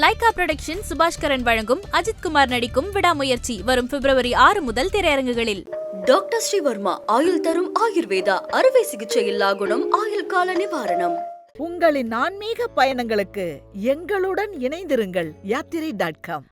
Lyca production Subaskaran வழங்கும் அஜித் குமார் நடிக்கும் விடாமுயற்சி வரும் பிப்ரவரி ஆறு முதல் திரையரங்குகளில். டாக்டர் ஸ்ரீவர்மா ஆயுள் தரும் ஆயுர்வேதா அறுவை சிகிச்சை இல்லா குணம் ஆயுள் கால நிவாரணம். உங்களின் ஆன்மீக பயணங்களுக்கு எங்களுடன் இணைந்திருங்கள் யாத்திரை டாட் காம்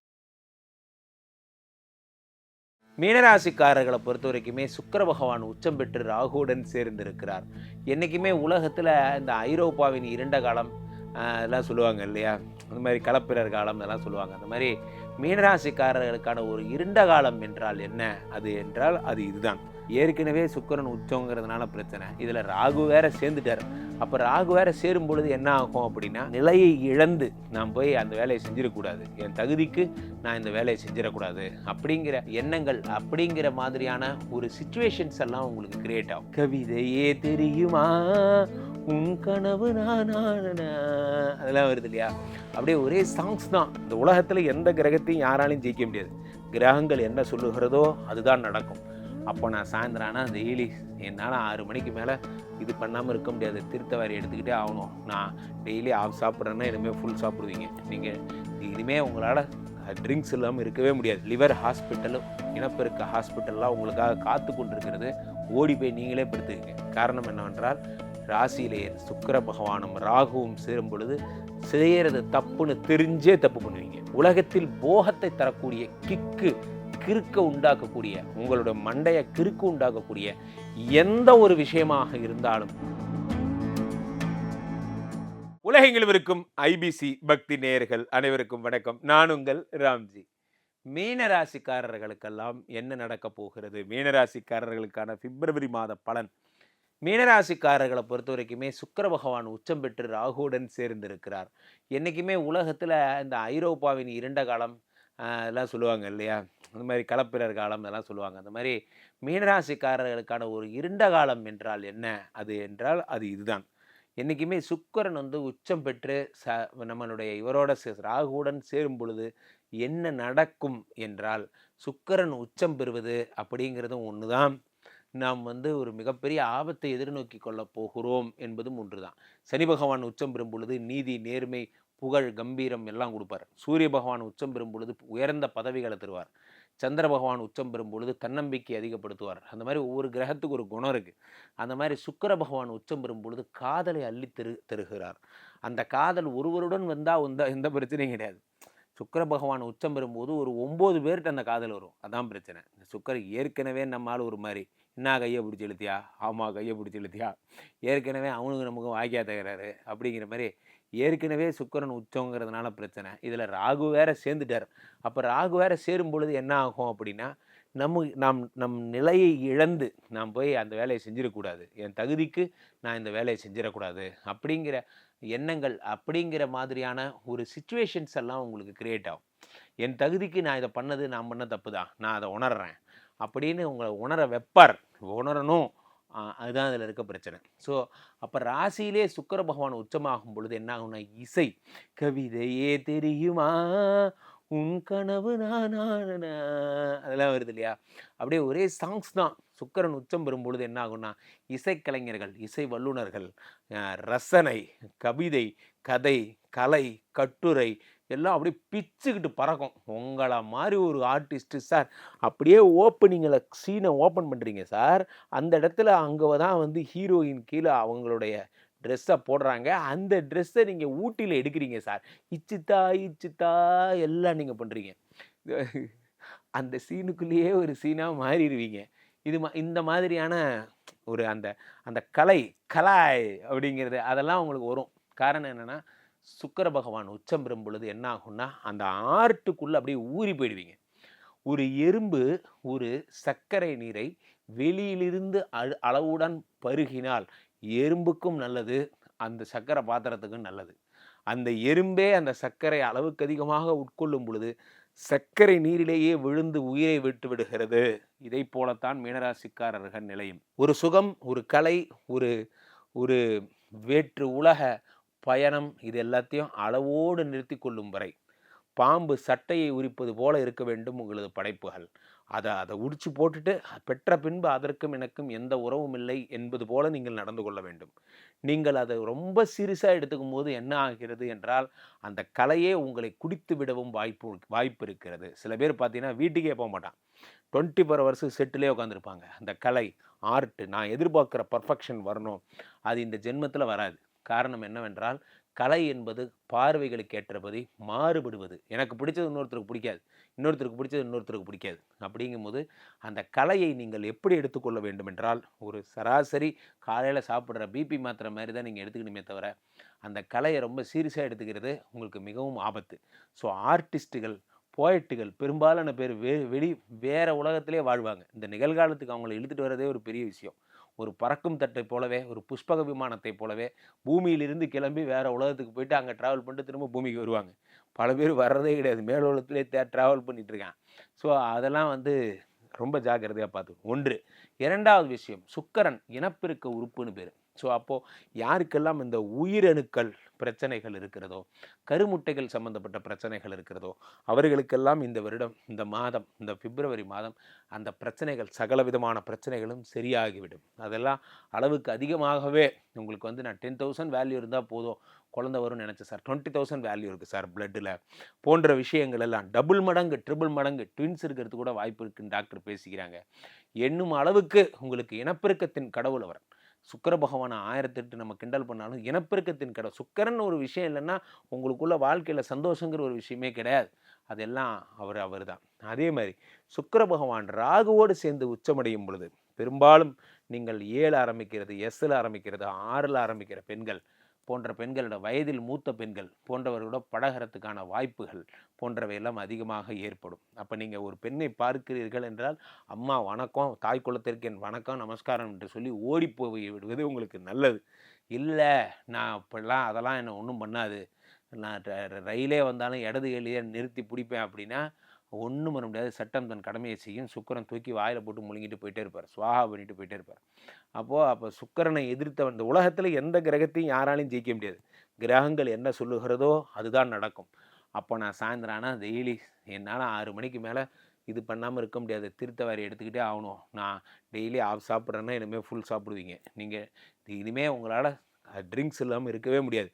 மீனராசிக்காரர்களை பொறுத்த வரைக்குமே சுக்கிர பகவான் உச்சம் பெற்று ராகுவுடன் சேர்ந்திருக்கிறார். என்றைக்குமே உலகத்தில் இந்த ஐரோப்பாவின் இருண்ட காலம் அதெல்லாம் சொல்லுவாங்க இல்லையா? அந்த மாதிரி கலப்பிரர் காலம் இதெல்லாம் சொல்லுவாங்க. அந்த மாதிரி மீனராசிக்காரர்களுக்கான ஒரு இருண்ட காலம் என்றால் என்ன? அது என்றால் அது இதுதான். ஏற்கனவே சுக்கரன் உச்சங்கிறதுனால பிரச்சனை. இதில் ராகு வேற சேர்ந்துட்டார். அப்போ ராகு வேற சேரும் பொழுது என்ன ஆகும் அப்படின்னா நிலையை இழந்து நான் போய் அந்த வேலையை செஞ்சிடக்கூடாது. என் தகுதிக்கு நான் இந்த வேலையை செஞ்சிடக்கூடாது. அப்படிங்கிற எண்ணங்கள் அப்படிங்கிற மாதிரியான ஒரு சுச்சுவேஷன்ஸ் எல்லாம் உங்களுக்கு கிரியேட் ஆகும். கவிதையே தெரியுமா? உன் கனவு நானா அதெல்லாம் வருது இல்லையா? அப்படியே ஒரே சாங்ஸ் தான். இந்த உலகத்தில் எந்த கிரகத்தையும் யாராலையும் ஜெயிக்க முடியாது. கிரகங்கள் என்ன சொல்லுகிறதோ அதுதான் நடக்கும். அப்போ நான் சாயந்தரம் ஆனால் டெய்லி என்னால் ஆறு மணிக்கு மேலே இது பண்ணாமல் இருக்க முடியாது. திருத்தவாரி எடுத்துக்கிட்டே ஆகணும். நான் டெய்லி ஆஃப் சாப்பிட்றேன்னா இனிமேல் ஃபுல் சாப்பிடுவீங்க. நீங்கள் இனிமேல் உங்களால் ட்ரிங்க்ஸ் இல்லாமல் இருக்கவே முடியாது. லிவர் ஹாஸ்பிட்டலும் இனப்பெருக்க ஹாஸ்பிட்டல்லாம் உங்களுக்காக காத்து கொண்டிருக்கிறது ஓடி போய் நீங்களே படுத்துக்கங்க. காரணம் என்னவென்றால் ராசியிலேயே சுக்கிர பகவானும் ராகுவும் சேரும் பொழுது செய்கிறது தப்புன்னு தெரிஞ்சே தப்பு பண்ணுவீங்க. உலகத்தில் போகத்தை தரக்கூடிய கிக்கு கிறுக்க உண்டாக்கக்கூடிய உங்களோட மண்டைய கிறுக்கு உண்டாக்கக்கூடிய எந்த ஒரு விஷயமாக இருந்தாலும் உலகெங்கிலும் இருக்கும் ஐபிசி பக்தி நேயர்கள் அனைவருக்கும் வணக்கம். நான் உங்கள் ராம்ஜி. மீனராசிக்காரர்களுக்கெல்லாம் என்ன நடக்க போகிறது? மீனராசிக்காரர்களுக்கான பிப்ரவரி மாத பலன் மீனராசிக்காரர்களை பொறுத்த வரைக்குமே சுக்கிர பகவான் உச்சம் பெற்று ராகுவுடன் சேர்ந்திருக்கிறார். என்றைக்குமே உலகத்தில் இந்த ஐரோப்பாவின் இருண்ட காலம் அதெல்லாம் சொல்லுவாங்க இல்லையா? அந்த மாதிரி கலப்பிரர் காலம் இதெல்லாம் சொல்லுவாங்க. அந்த மாதிரி மீனராசிக்காரர்களுக்கான ஒரு இருண்ட காலம் என்றால் என்ன? அது என்றால் அது இதுதான். என்றைக்குமே சுக்கரன் வந்து உச்சம் பெற்று ச நம்மளுடைய இவரோட சே- ராகுவுடன் சேரும் பொழுது என்ன நடக்கும் என்றால் சுக்கரன் உச்சம் பெறுவது அப்படிங்கிறதும் ஒன்று தான் நாம் வந்து ஒரு மிகப்பெரிய ஆபத்தை எதிர்நோக்கி கொள்ளப் போகிறோம் என்பதும் ஒன்றுதான் சனி பகவான் உச்சம் பெறும் பொழுது நீதி நேர்மை புகழ் கம்பீரம் எல்லாம் கொடுப்பார். சூரிய பகவான் உச்சம் பெறும் பொழுது உயர்ந்த பதவிகளை தருவார். சந்திர பகவான் உச்சம் பெறும் பொழுது தன்னம்பிக்கை அதிகப்படுத்துவார். அந்த மாதிரி ஒவ்வொரு கிரகத்துக்கு ஒரு குணம் இருக்குது அந்த மாதிரி சுக்கிர பகவான் உச்சம் பெறும் பொழுது காதலை அள்ளி தரு தருகிறார். அந்த காதல் ஒருவருடன் வந்தால் எந்த எந்த பிரச்சனையும் கிடையாது. சுக்கிர பகவான் உச்சம் பெறும்போது ஒரு ஒம்பது பேர்கிட்ட அந்த காதல் வரும். அதான் பிரச்சனை. இந்த சுக்கர் ஏற்கனவே நம்மால் ஒரு மாதிரி. என்ன கையை பிடிச்சி இழுத்தியா? ஆமாம் கையை பிடிச்சி இழுத்தியா? ஏற்கனவே அவனுக்கு நமக்கு வாய்க்கா தகுறாரு அப்படிங்கிற மாதிரி ஏற்கனவே சுக்கரன் உச்சங்கிறதுனால பிரச்சனை. இதில் ராகு வேற சேர்ந்துட்டார். அப்போ ராகு வேற சேரும் பொழுது என்ன ஆகும் அப்படின்னா நம்ம நாம் நம் நிலையை இழந்து நாம் போய் அந்த வேலையை செஞ்சிடக்கூடாது. என் தகுதிக்கு நான் இந்த வேலையை செஞ்சிடக்கூடாது. அப்படிங்கிற எண்ணங்கள் அப்படிங்கிற மாதிரியான ஒரு சுச்சுவேஷன்ஸ் எல்லாம் உங்களுக்கு கிரியேட் ஆகும். என் தகுதிக்கு நான் இதை பண்ணது நான் பண்ண தப்பு தான். நான் அதை உணர்றேன். அப்படின்னு உங்களை உணர வெப்பார். உணரணும். அதுதான் அதில் இருக்க பிரச்சனை. ஸோ அப்போ ராசியிலே சுக்கர பகவான் உச்சமாகும் பொழுது என்ன ஆகும்னா இசை. கவிதையே தெரியுமா? உன் கனவு நான் அதெல்லாம் வருது இல்லையா? அப்படியே ஒரே சாங்ஸ் தான். சுக்கரன் உச்சம் பெறும் பொழுது என்ன ஆகும்னா இசைக்கலைஞர்கள் இசை வல்லுனர்கள் ரசனை கவிதை கதை கலை கட்டுரை எல்லாம் அப்படியே பிச்சுக்கிட்டு பறக்கும். உங்களை மாதிரி ஒரு ஆர்டிஸ்ட்டு சார் அப்படியே ஓப்பனிங்கில் சீனை ஓப்பன் பண்ணுறீங்க சார் அந்த இடத்துல அங்கே தான் வந்து ஹீரோயின் கீழே அவங்களுடைய ட்ரெஸ்ஸை போடுறாங்க. அந்த ட்ரெஸ்ஸை நீங்கள் ஊட்டியில் எடுக்கிறீங்க சார். இச்சித்தா இச்சித்தா எல்லாம் நீங்கள் பண்ணுறீங்க அந்த சீனுக்குள்ளேயே ஒரு சீனாக மாறிடுவீங்க. இது மா இந்த மாதிரியான ஒரு அந்த அந்த கலை கலாய் அப்படிங்கிறது அதெல்லாம் உங்களுக்கு வரும். காரணம் என்னென்னா சுக்கர பகவான் உச்சம் பெறும் பொழுது என்ன ஆகும்னா அந்த ஆர்ட்டுக்குள்ளே அப்படியே ஊறி போயிடுவீங்க. ஒரு எறும்பு ஒரு சர்க்கரை நீரை வெளியிலிருந்து அழு அளவுடன் பருகினால் எறும்புக்கும் நல்லது அந்த சர்க்கரை பாத்திரத்துக்கும் நல்லது. அந்த எறும்பே அந்த சர்க்கரை அளவுக்கு அதிகமாக உட்கொள்ளும் பொழுது சர்க்கரை நீரிலேயே விழுந்து உயிரை விட்டு விடுகிறது. இதை போலத்தான் மீனராசிக்காரர்கள் நிலையும். ஒரு சுகம் ஒரு கலை ஒரு ஒரு வேற்று உலக பயணம் இது எல்லாத்தையும் அளவோடு நிறுத்தி கொள்ளும் வரை பாம்பு சட்டையை உரிப்பது போல இருக்க வேண்டும் உங்களது படைப்புகள். அதை அதை உடிச்சு போட்டுட்டு பெற்ற பின்பு அதற்கும் எனக்கும் எந்த உறவும் இல்லை என்பது போல நீங்கள் நடந்து கொள்ள வேண்டும். நீங்கள் அதை ரொம்ப சீரியஸாக எடுத்துக்கும் போது என்ன ஆகிறது என்றால் அந்த கலையே உங்களை குடித்து விடவும் வாய்ப்பு வாய்ப்பு இருக்கிறது. சில பேர் பார்த்தீங்கன்னா வீட்டுக்கே போக மாட்டான். டுவெண்ட்டி ஃபோர் ஹவர்ஸு செட்டிலே உட்காந்துருப்பாங்க அந்த கலை ஆர்ட் நான் எதிர்பார்க்குற பர்ஃபெக்ஷன் வரணும். அது இந்த ஜென்மத்தில் வராது. காரணம் என்னவென்றால் கலை என்பது பார்வைகளுக்கு ஏற்றபடி மாறுபடுவது. எனக்கு பிடிச்சது இன்னொருத்தருக்கு பிடிக்காது. இன்னொருத்தருக்கு பிடிச்சது இன்னொருத்தருக்கு பிடிக்காது. அப்படிங்கும்போது அந்த கலையை நீங்கள் எப்படி எடுத்துக்கொள்ள வேண்டும் என்றால் ஒரு சராசரி காலையில் சாப்பிட்ற பிபி மாத்திரை மாதிரி தான் நீங்கள் எடுத்துக்கணுமே தவிர அந்த கலையை ரொம்ப சீரியஸாக எடுத்துக்கிறது உங்களுக்கு மிகவும் ஆபத்து. ஸோ ஆர்டிஸ்ட்டுகள் போயட்டுகள் பெரும்பாலான பேர் வெ வெளி வேறு உலகத்திலே வாழ்வாங்க. இந்த நிகழ்காலத்துக்கு அவங்கள இழுத்துட்டு வரதே ஒரு பெரிய விஷயம். ஒரு பறக்கும் தட்டை போலவே ஒரு புஷ்பக விமானத்தை போலவே பூமியிலிருந்து கிளம்பி வேறு உலகத்துக்கு போயிட்டு அங்கே ட்ராவல் பண்ணிட்டு திரும்ப பூமிக்கு வருவாங்க. பல பேர் வர்றதே கிடையாது. மேல் தே ட்ராவல் பண்ணிட்டு ஸோ அதெல்லாம் வந்து ரொம்ப ஜாக்கிரதையாக பார்த்து ஒன்று இரண்டாவது விஷயம் சுக்கரன் இனப்பெருக்க உறுப்புன்னு பேர். ஸோ அப்போது யாருக்கெல்லாம் இந்த உயிரணுக்கள் பிரச்சனைகள் இருக்கிறதோ கருமுட்டைகள் சம்பந்தப்பட்ட பிரச்சனைகள் இருக்கிறதோ அவர்களுக்கெல்லாம் இந்த வருடம் இந்த மாதம் இந்த பிப்ரவரி மாதம் அந்த பிரச்சனைகள் சகல விதமான பிரச்சனைகளும் சரியாகிவிடும். அதெல்லாம் அளவுக்கு அதிகமாகவே உங்களுக்கு வந்து நான் டென் தௌசண்ட் வேல்யூ இருந்தால் போதும். குழந்தை வரும்னு நினச்சேன் சார். டுவெண்ட்டி தௌசண்ட் வேல்யூ இருக்குது சார் பிளட்டில் போன்ற விஷயங்கள் எல்லாம் டபுள் மடங்கு ட்ரிபிள் மடங்கு ட்வின்ஸ் இருக்கிறது கூட வாய்ப்பு இருக்குன்னு டாக்டர் பேசிக்கிறாங்க. என்னும் அளவுக்கு உங்களுக்கு இனப்பெருக்கத்தின் கடவுள் அவர். சுக்கர பகவானை ஆயிரத்தெட்டு நம்ம கிண்டல் பண்ணாலும் இனப்பெருக்கத்தின் கடை. சுக்கரன் ஒரு விஷயம் இல்லைன்னா உங்களுக்குள்ள வாழ்க்கையில் சந்தோஷங்கிற ஒரு விஷயமே கிடையாது. அதெல்லாம் அவர் அவர் தான் அதே மாதிரி சுக்கர பகவான் ராகுவோடு சேர்ந்து உச்சமடையும் பொழுது பெரும்பாலும் நீங்கள் ஏழு ஆரம்பிக்கிறது எஸ்ஸில் ஆரம்பிக்கிறது ஆறில் ஆரம்பிக்கிற பெண்கள் போன்ற பெண்களோட வயதில் மூத்த பெண்கள் போன்றவர்களோட பழகிறதுக்கான வாய்ப்புகள் போன்றவையெல்லாம் அதிகமாக ஏற்படும். அப்போ நீங்கள் ஒரு பெண்ணை பார்க்கிறீர்கள் என்றால் அம்மா வணக்கம். தாய் குலத்திற்கு என் வணக்கம் நமஸ்காரம் என்று சொல்லி ஓடிப்போய் விடுவது உங்களுக்கு நல்லது. இல்லை நான் இப்படிலாம் அதெல்லாம் என்ன ஒன்றும் பண்ணாது. நான் ர- ரயிலே வந்தாலும் இடது கையிலேயே நிறுத்தி பிடிப்பேன் அப்படின்னா ஒன்றும் பண்ண முடியாது. சட்டம் தன் கடமையை செய்யும். சுக்கரன் தூக்கி வாயில் போட்டு முழுங்கிட்டு போயிட்டே இருப்பார். சுவாகா பண்ணிட்டு போயிட்டே இருப்பார். அப்போது அப்போ சுக்கிரனை எதிர்த்த இந்த உலகத்தில் எந்த கிரகத்தையும் யாராலையும் ஜெயிக்க முடியாது. கிரகங்கள் என்ன சொல்லுகிறதோ அதுதான் நடக்கும். அப்போ நான் சாயந்தரம் ஆனால் டெய்லி என்னால் ஆறு மணிக்கு மேலே இது பண்ணாமல் இருக்க முடியாது. திருத்தவாரி எடுத்துக்கிட்டே ஆகணும். நான் டெய்லி ஆஃப் சாப்பிட்றேன்னா இனிமேல் ஃபுல் சாப்பிடுவீங்க. நீங்கள் இனிமேல் உங்களால் ட்ரிங்க்ஸ் இல்லாமல் இருக்கவே முடியாது.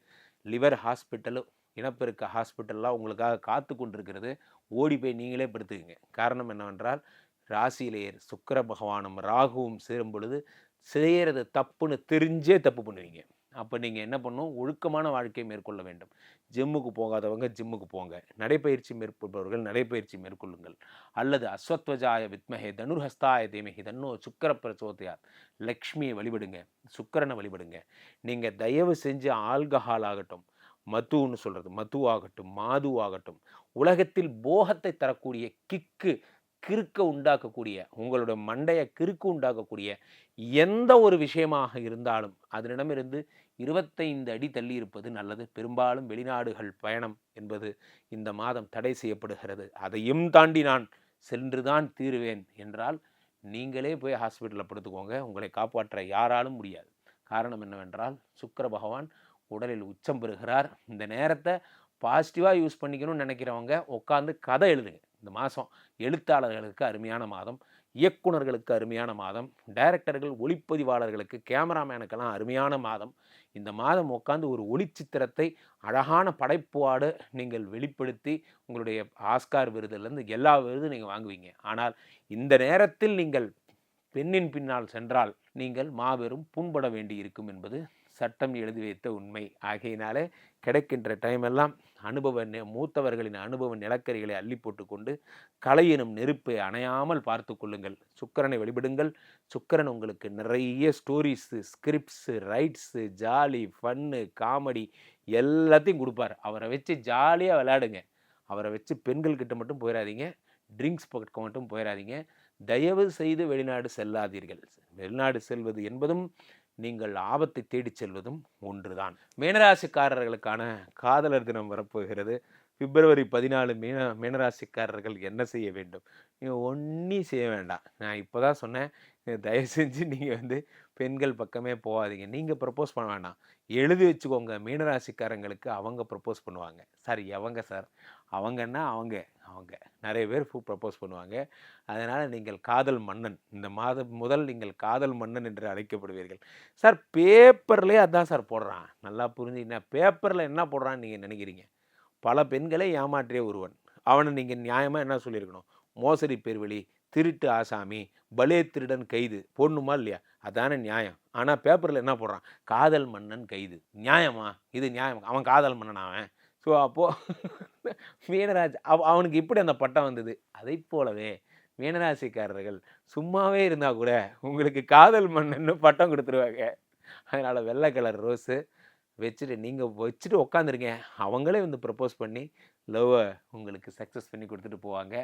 லிவர் ஹாஸ்பிட்டலு இனப்பெருக்க ஹாஸ்பிட்டல்லாம் உங்களுக்காக காத்து கொண்டிருக்கிறது. ஓடி போய் நீங்களே படுத்துக்குங்க. காரணம் என்னவென்றால் ராசியிலே சுக்கிர பகவானும் ராகுவும் சேரும் பொழுது செய்கிறது தப்புன்னு தெரிஞ்சே தப்பு பண்ணுவீங்க. அப்போ நீங்கள் என்ன பண்ணணும் ஒழுக்கமான வாழ்க்கையை மேற்கொள்ள வேண்டும். ஜிம்முக்கு போகாதவங்க ஜிம்முக்கு போங்க. நடைப்பயிற்சி மேற்கொள்பவர்கள் நடைப்பயிற்சி மேற்கொள்ளுங்கள். அல்லது அஸ்வத்வஜாய வித்மஹே தனுர்ஹஸ்தாய தேமஹி தன்னோ சுக்கர பிரச்சோதயாத் லக்ஷ்மியை வழிபடுங்க. சுக்கிரனை வழிபடுங்க. நீங்கள் தயவு செஞ்சு ஆல்கஹால் ஆகட்டும். மதுன்னு சொல்கிறது மது ஆகட்டும் மாது ஆகட்டும் உலகத்தில் போகத்தை தரக்கூடிய கிக்கு கிறுக்க உண்டாக்கக்கூடிய உங்களோட மண்டைய கிறுக்கு உண்டாக்கக்கூடிய எந்த ஒரு விஷயமாக இருந்தாலும் அதனிடமிருந்து இருபத்தைந்து அடி தள்ளி இருப்பது நல்லது. பெரும்பாலும் வெளிநாடுகள் பயணம் என்பது இந்த மாதம் தடை செய்யப்படுகிறது. அதையும் தாண்டி நான் சென்றுதான் தீருவேன் என்றால் நீங்களே போய் ஹாஸ்பிட்டலில் படுத்துக்கோங்க. உங்களை காப்பாற்ற யாராலும் முடியாது. காரணம் என்னவென்றால் சுக்கர பகவான் உடலில் உச்சம் பெறுகிறார். இந்த நேரத்தை பாசிட்டிவாக யூஸ் பண்ணிக்கணும்னு நினைக்கிறவங்க உட்காந்து கதை எழுதுங்க. இந்த மாதம் எழுத்தாளர்களுக்கு அருமையான மாதம் இயக்குனர்களுக்கு அருமையான மாதம் டைரக்டர்கள் ஒளிப்பதிவாளர்களுக்கு கேமராமேனுக்கெல்லாம் அருமையான மாதம். இந்த மாதம் உட்காந்து ஒரு ஒளிச்சித்திரத்தை அழகான படைப்புவாடு நீங்கள் வெளிப்படுத்தி உங்களுடைய ஆஸ்கார் விருதுலேருந்து எல்லா விருதும் நீங்கள் வாங்குவீங்க. ஆனால் இந்த நேரத்தில் நீங்கள் பெண்ணின் பின்னால் சென்றால் நீங்கள் மாபெரும் புண்பட வேண்டி இருக்கும் என்பது சட்டம் எழுதி வைத்த உண்மை. ஆகையினாலே கிடைக்கின்ற டைமெல்லாம் அனுபவ மூத்தவர்களின் அனுபவ நிலக்கரிகளை அள்ளி போட்டுக்கொண்டு கலை எனும் நெருப்பை அணையாமல் பார்த்து கொள்ளுங்கள். சுக்கரனை வழிபடுங்கள். சுக்கரன் உங்களுக்கு நிறைய stories scripts rights jolly fun comedy எல்லாத்தையும் கொடுப்பார். அவரை வச்சு ஜாலியாக விளையாடுங்க. அவரை வச்சு பெண்கள் கிட்ட மட்டும் போயிடாதீங்க ட்ரிங்க்ஸ் பக்கம் மட்டும் போயிடாதீங்க தயவு செய்து வெளிநாடு செல்லாதீர்கள். வெளிநாடு செல்வது என்பதும் நீங்கள் ஆபத்தை தேடிச் செல்வதும் ஒன்றுதான். மீனராசிக்காரர்களுக்கான காதலர் தினம் வரப்போகிறது. பிப்ரவரி பதினாலு மீன மீனராசிக்காரர்கள் என்ன செய்ய வேண்டும்? நீங்கள் ஒன்றும் செய்ய வேண்டாம். நான் இப்போ தான் சொன்னேன் தயவு செஞ்சு நீங்கள் வந்து பெண்கள் பக்கமே போகாதீங்க. நீங்கள் ப்ரப்போஸ் பண்ண வேண்டாம் எழுதி வச்சுக்கோங்க. மீனராசிக்காரங்களுக்கு அவங்க ப்ரப்போஸ் பண்ணுவாங்க. சார் எவங்க சார் அவங்கன்னா அவங்க அவங்க. நிறைய பேர் ப்ரப்போஸ் பண்ணுவாங்க. அதனால் நீங்கள் காதல் மன்னன். இந்த மாதம் முதல் நீங்கள் காதல் மன்னன் என்று அழைக்கப்படுவீர்கள். சார் பேப்பர்லேயே அதான் சார் போடுறான். நல்லா புரிஞ்சுக்கினா பேப்பரில் என்ன போடுறான்னு நீங்கள் நினைக்கிறீங்க? பல பெண்களை ஏமாற்றிய ஒருவன். அவனை நீங்கள் நியாயமாக என்ன சொல்லியிருக்கணும்? மோசடி பேர்வழி திருட்டு ஆசாமி பலே திருடன் கைது. போடணுமா இல்லையா? அதானே நியாயம். ஆனால் பேப்பரில் என்ன போடுறான்? காதல் மன்னன் கைது. நியாயமா? இது நியாயம். அவன் காதல் மன்னன் அவன்? ஸோ அப்போது மீனராஜ் அவ அவனுக்கு இப்படி அந்த பட்டம் வந்தது? அதை போலவே மீனராசிக்காரர்கள் சும்மாவே இருந்தால் கூட உங்களுக்கு காதல் மன்னன்னு பட்டம் கொடுத்துருவாங்க. அதனால் வெள்ளை கலர் ரோஸு வச்சுட்டு நீங்கள் வச்சுட்டு உக்காந்துருங்க. அவங்களே வந்து ப்ரப்போஸ் பண்ணி லவ்வை உங்களுக்கு சக்ஸஸ் பண்ணி கொடுத்துட்டு போவாங்க.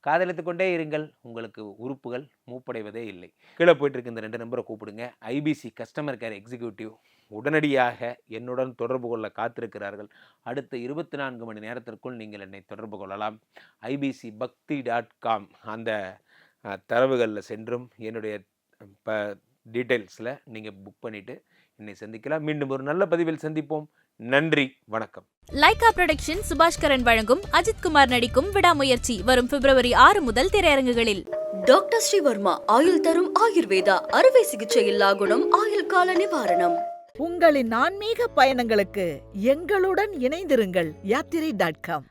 காதலித்து கொண்டே இருங்கள். உங்களுக்கு உறுப்புகள் மூப்படைவதே இல்லை. கீழே போயிட்டு இருக்க இந்த ரெண்டு நம்பரை கூப்பிடுங்க. ஐபிசி கஸ்டமர் கேர் எக்ஸிக்யூட்டிவ் உடனடியாக என்னுடன் தொடர்பு கொள்ள காத்திருக்கிறார்கள். அடுத்த இருபத்தி நான்கு மணி நேரத்திற்குள் நீங்கள் என்னை தொடர்பு கொள்ளலாம். ஐபிசி பக்தி டாட் காம் அந்த தரவுகளில் சென்றும் என்னுடைய ப டீட்டெயில்ஸில் நீங்கள் புக் பண்ணிவிட்டு என்னை சந்திக்கலாம். மீண்டும் ஒரு நல்ல பதிவில் சந்திப்போம். நன்றி வணக்கம். லைகா புரொடக்ஷன் சுபாஷ்கரன் வழங்கும் அஜித்குமார் நடிக்கும் விடாமுயற்சி வரும் பிப்ரவரி ஆறு முதல் திரையரங்குகளில். டாக்டர் ஸ்ரீவர்மா ஆயுள் தரும் ஆயுர்வேதா அறுவை சிகிச்சை இல்லா குணம் ஆயுள் கால நிவாரணம். உங்களின் ஆன்மீக பயணங்களுக்கு எங்களுடன் இணைந்திருங்கள் யாத்திரை டாட் காம்.